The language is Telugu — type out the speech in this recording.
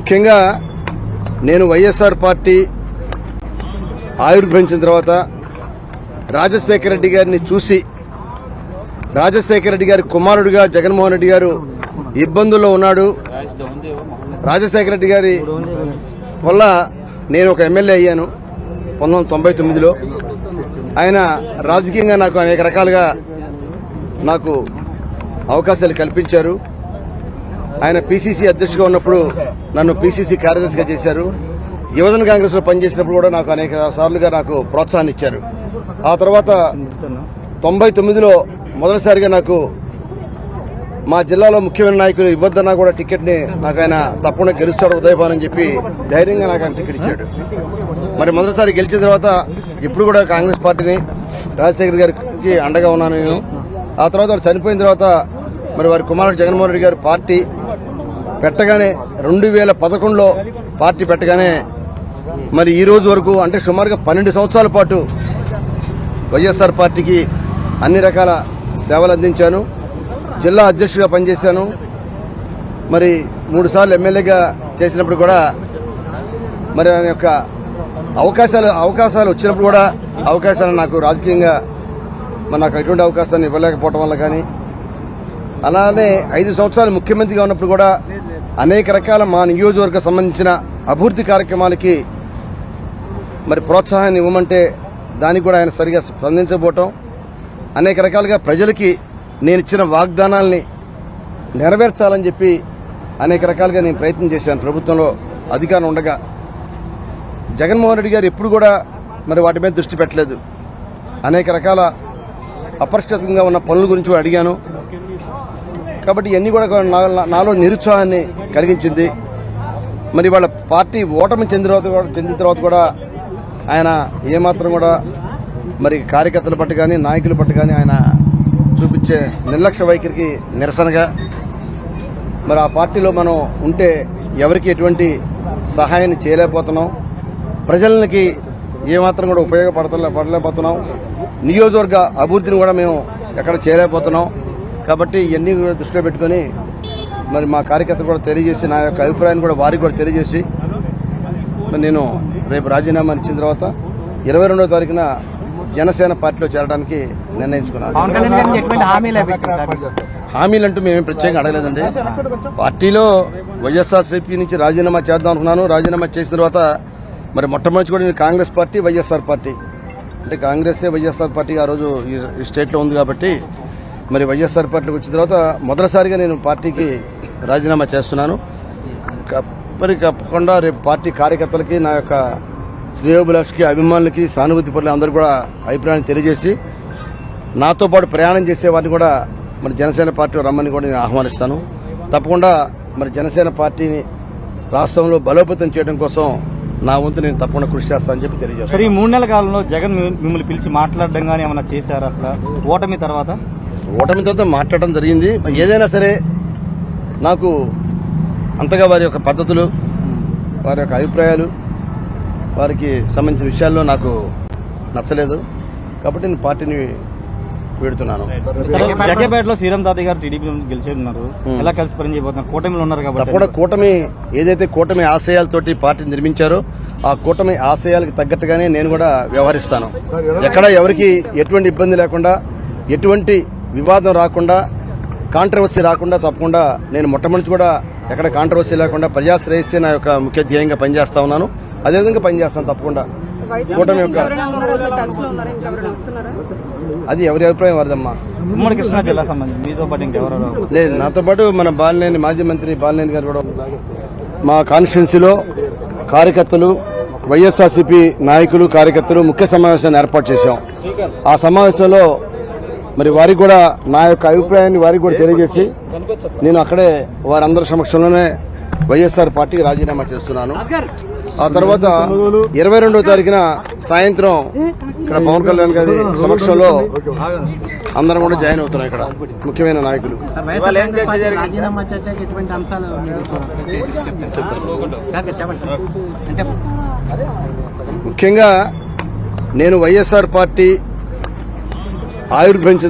ముఖ్యంగా నేను వైఎస్ఆర్ పార్టీ ఆవిర్భవించిన తర్వాత రాజశేఖర రెడ్డి గారిని చూసి రాజశేఖర రెడ్డి గారి కుమారుడిగా జగన్మోహన్ రెడ్డి గారు ఇబ్బందుల్లో ఉన్నాడు. రాజశేఖర రెడ్డి గారి వల్ల నేను ఒక ఎమ్మెల్యే అయ్యాను పంతొమ్మిది వందల తొంభై తొమ్మిదిలో. ఆయన రాజకీయంగా నాకు అనేక రకాలుగా నాకు అవకాశాలు కల్పించారు. ఆయన పిసిసి అధ్యక్షుడిగా ఉన్నప్పుడు నన్ను పిసిసి కార్యదర్శిగా చేశారు. యువజన కాంగ్రెస్లో పనిచేసినప్పుడు కూడా నాకు అనేక సార్లుగా నాకు ప్రోత్సాహాన్ని ఇచ్చారు. ఆ తర్వాత తొంభై తొమ్మిదిలో మొదటిసారిగా నాకు మా జిల్లాలో ముఖ్యమైన నాయకులు ఇవ్వద్దన్నా కూడా టికెట్ని నాకు ఆయన తప్పకుండా గెలుస్తాడు ఉదయభాన్ అని చెప్పి ధైర్యంగా నాకు ఆయన టికెట్ ఇచ్చాడు. మరి మొదటిసారి గెలిచిన తర్వాత ఇప్పుడు కూడా కాంగ్రెస్ పార్టీని రాజశేఖర్ గారికి అండగా ఉన్నాను నేను. ఆ తర్వాత వారు చనిపోయిన తర్వాత మరి వారి కుమారుడు జగన్మోహన్ రెడ్డి గారు పార్టీ పెట్టగానే రెండు వేల పదకొండులో పార్టీ పెట్టగానే మరి ఈ రోజు వరకు అంటే సుమారుగా పన్నెండు సంవత్సరాల పాటు వైఎస్ఆర్ పార్టీకి అన్ని రకాల సేవలు అందించాను. జిల్లా అధ్యక్షుడిగా పనిచేశాను. మరి మూడు సార్లు ఎమ్మెల్యేగా చేసినప్పుడు కూడా మరి ఆయన యొక్క అవకాశాలు అవకాశాలు వచ్చినప్పుడు కూడా అవకాశాలు నాకు రాజకీయంగా మరి నాకు ఎటువంటి అవకాశాన్ని ఇవ్వలేకపోవడం వల్ల కానీ అలానే ఐదు సంవత్సరాలు ముఖ్యమంత్రిగా ఉన్నప్పుడు కూడా అనేక రకాల మా నియోజకవర్గ సంబంధించిన అభివృద్ధి కార్యక్రమాలకి మరి ప్రోత్సాహాన్ని ఇవ్వమంటే దానికి కూడా ఆయన సరిగా స్పందించబోవటం అనేక రకాలుగా ప్రజలకి నేను ఇచ్చిన వాగ్దానాల్ని నెరవేర్చాలని చెప్పి అనేక రకాలుగా నేను ప్రయత్నం చేశాను. ప్రభుత్వంలో అధికారం ఉండగా జగన్మోహన్ రెడ్డి గారు ఎప్పుడు కూడా మరి వాటి మీద దృష్టి పెట్టలేదు. అనేక రకాల అపరిష్కృతంగా ఉన్న పనుల గురించి అడిగాను. కాబట్టి ఇవన్నీ కూడా నాలో నిరుత్సాహాన్ని కలిగించింది. మరి వాళ్ళ పార్టీ ఓటమి చెందిన తర్వాత కూడా- చెందిన తర్వాత కూడా ఆయన ఏమాత్రం కూడా మరి కార్యకర్తల పట్టు కానీ నాయకుల పట్టు కానీ ఆయన చూపించే నిర్లక్ష్య వైఖరికి నిరసనగా మరి ఆ పార్టీలో మనం ఉంటే ఎవరికి ఎటువంటి సహాయాన్ని చేయలేకపోతున్నాం. ప్రజలకి ఏమాత్రం కూడా ఉపయోగపడతలే పడలేకపోతున్నాం. నియోజకవర్గ అభివృద్ధిని కూడా మేము ఎక్కడ చేయలేకపోతున్నాం. కాబట్టి ఇవన్నీ కూడా దృష్టిలో పెట్టుకొని మరి మా కార్యకర్తలు కూడా తెలియజేసి నా యొక్క అభిప్రాయాన్ని కూడా వారికి కూడా తెలియజేసి మరి నేను రేపు రాజీనామా ఇచ్చిన తర్వాత ఇరవై రెండో తారీఖున జనసేన పార్టీలో చేరడానికి నిర్ణయించుకున్నాను. హామీలు హామీలంటూ మేమేం ప్రత్యేకంగా అడగలేదండి. పార్టీలో వైఎస్ఆర్సీపీ నుంచి రాజీనామా చేద్దాం అనుకున్నాను. రాజీనామా చేసిన తర్వాత మరి మొట్టమొదటి కూడా నేను కాంగ్రెస్ పార్టీ వైఎస్ఆర్ పార్టీ. అంటే కాంగ్రెస్ వైఎస్ఆర్ పార్టీ ఆ రోజు ఈ- ఈ స్టేట్లో ఉంది కాబట్టి మరి వైఎస్ఆర్ పార్టీకి వచ్చిన తర్వాత మొదటిసారిగా నేను పార్టీకి రాజీనామా చేస్తున్నాను. మరి తప్పకుండా రేపు పార్టీ కార్యకర్తలకి నా యొక్క శ్రేయోభిలాష్కి అభిమానులకి సానుభూతి పట్ల అందరూ కూడా అభిప్రాయాన్ని తెలియజేసి నాతో పాటు ప్రయాణం చేసే వారిని కూడా మరి జనసేన పార్టీ రమ్మని కూడా నేను ఆహ్వానిస్తాను. తప్పకుండా మరి జనసేన పార్టీని రాష్ట్రంలో బలోపేతం చేయడం కోసం నా వంతు నేను తప్పకుండా కృషి చేస్తానని చెప్పి తెలియజేస్తాను ఈ మూడు నెలల కాలంలో జగన్ మిమ్మల్ని పిలిచి మాట్లాడడం కానీ ఏమైనా చేశారా అసలు? ఓటమి తర్వాత? ఓటమి తర్వాత మాట్లాడడం జరిగింది. ఏదైనా సరే నాకు అంతగా వారి యొక్క పద్ధతులు వారి యొక్క అభిప్రాయాలు వారికి సంబంధించిన విషయాల్లో నాకు నచ్చలేదు. కాబట్టి నేను పార్టీని వీడుతున్నాను. జగేపేటలో శ్రీరామ్ దాది గారు టీడీపీ గెలిచి ఉన్నారు. ఎలా కలిసి పనిచేయబోతున్నారు కూటమిలో ఉన్నారు కాబట్టి కూటమి ఏదైతే కూటమి ఆశయాలతోటి పార్టీ నిర్మించారో ఆ కూటమి ఆశయాలకు తగ్గట్టుగానే నేను కూడా వ్యవహరిస్తాను. ఎక్కడ ఎవరికి ఎటువంటి ఇబ్బంది లేకుండా ఎటువంటి వివాదం రాకుండా కాంట్రవర్సీ రాకుండా తప్పకుండా నేను మొట్టమొదటి కూడా ఎక్కడ కాంట్రవర్సీ లేకుండా ప్రజాశ్రేయస్సే నా యొక్క ముఖ్య ధ్యేయంగా పనిచేస్తా ఉన్నాను. అదేవిధంగా పనిచేస్తాను తప్పకుండా. కూటమి యొక్క అది ఎవరి అభిప్రాయం వారిదమ్మా? ఉమ్మడి కృష్ణా జిల్లా సంబంధించి మీతో పాటు ఇంకెవరు? లేదు నాతో పాటు మన బాలినేని మాజీ మంత్రి బాలినేని గారు కూడా మా కాన్స్టిట్యున్సీలో కార్యకర్తలు వైఎస్ఆర్సీపీ నాయకులు కార్యకర్తలు ముఖ్య సమావేశాన్ని ఏర్పాటు చేశాం. ఆ సమావేశంలో మరి వారికి కూడా నా యొక్క అభిప్రాయాన్ని వారికి కూడా తెలియజేసి నేను అక్కడే వారందరి సమక్షంలోనే వైఎస్ఆర్ పార్టీకి రాజీనామా చేస్తున్నాను. ఆ తర్వాత ఇరవై రెండో తారీఖున సాయంత్రం ఇక్కడ పవన్ కళ్యాణ్ గారి సమక్షంలో అందరం కూడా జాయిన్ అవుతున్నాం ఇక్కడ ముఖ్యమైన నాయకులు. ముఖ్యంగా నేను వైఎస్ఆర్ పార్టీ ఆవిర్భవించిన